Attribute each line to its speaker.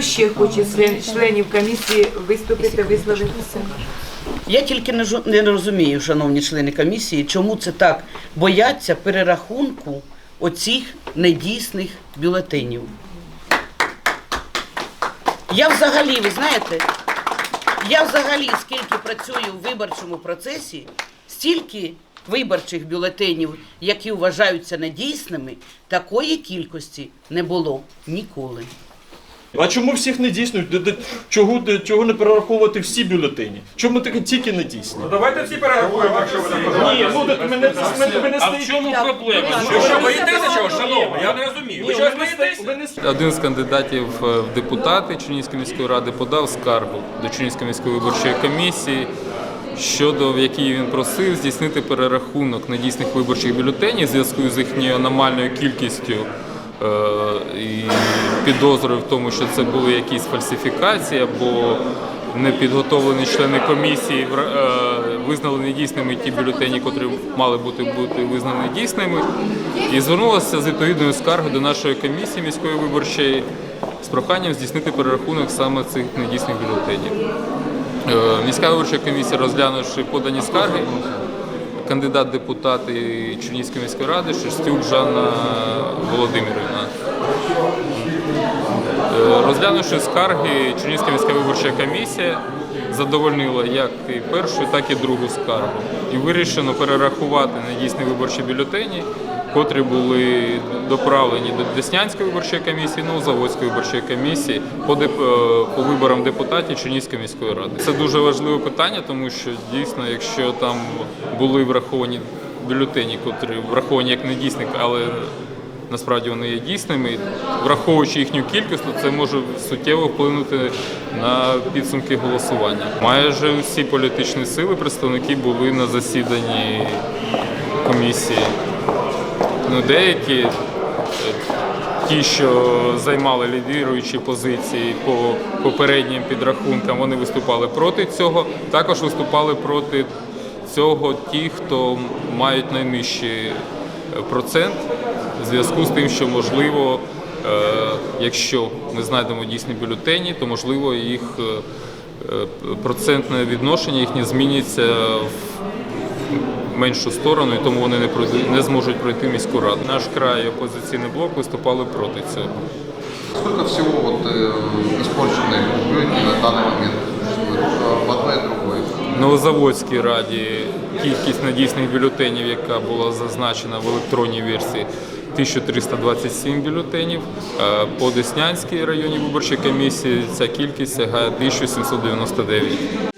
Speaker 1: ще хоче з член- членів комісії виступити, висловитися?
Speaker 2: Я тільки не розумію, шановні члени комісії, чому це так бояться перерахунку оцих недійсних бюлетенів. Я взагалі, ви знаєте, я взагалі скільки працюю в виборчому процесі, стільки виборчих бюлетенів, які вважаються недійсними, такої кількості не було ніколи.
Speaker 3: А чому всіх не де- Чого, чого не перераховувати всі бюлетені? Чому таке тільки не дійсні?
Speaker 4: Давайте всі перерахуємо, якщо ви не бажаєте.
Speaker 3: Ні, ну так мене, мене,
Speaker 4: А в чому проблема? Ви що, боїтеся чого, шановні? Я не розумію. Ви чогось боїтеся?
Speaker 5: Один з кандидатів е, в депутати Чернігівської міської ради подав скаргу до Чернігівської міської виборчої комісії, щодо в якій він просив здійснити перерахунок недійсних виборчих бюлетенів в зв'язку з їхньою аномальною кількістю і підозрою в тому, що це були якісь фальсифікації або непідготовлені члени комісії е, визнали недійсними ті бюлетені, котрі мали бути, бути визнані дійсними, і звернулася з відповідною скаргою до нашої комісії міської виборчої з проханням здійснити перерахунок саме цих недійсних бюлетенів. Е, Міська виборча комісія, розглянувши подані скарги, кандидат депутати Чернігівської міської ради Шерстюк Жанна Володимирівна. Е, Розглянувши скарги, Чернігівська міська виборча комісія задовольнила як і першу, так і другу скаргу. І вирішено перерахувати недійсні виборчі бюлетені, котрі були доправлені до Деснянської виборчої комісії, ну, Заводської виборчої комісії по, деп- е, по виборам депутатів Чернігівської міської ради. Це дуже важливе питання, тому що дійсно, якщо там були враховані бюлетені, котрі враховані як недійсні, але насправді вони є дійсними. Враховуючи їхню кількість, то це може суттєво вплинути на підсумки голосування. Майже всі політичні сили представники були на засіданні комісії. Ну, деякі, е, ті, що займали лідируючі позиції по попереднім підрахункам, вони виступали проти цього. Також виступали проти цього ті, хто мають найнижчий е, процент в зв'язку з тим, що можливо, е, якщо ми знайдемо дійсні бюлетені, то можливо їх е, е, процентне відношення їхнє зміниться в меншу сторону, і тому вони не пройдуть, не зможуть пройти міську раду. Наш край і опозиційний блок виступали проти цього.
Speaker 6: Сколько всего вот э, испорченных бюллетеней на данный момент существует э, в одной и другой?
Speaker 5: В Новозаводській раді кількість надійсних бюлетенів, яка була зазначена в електронній версії, 1327 бюлетенів. Е, По Деснянській районній виборчій комісії ця кількість сягає 1799.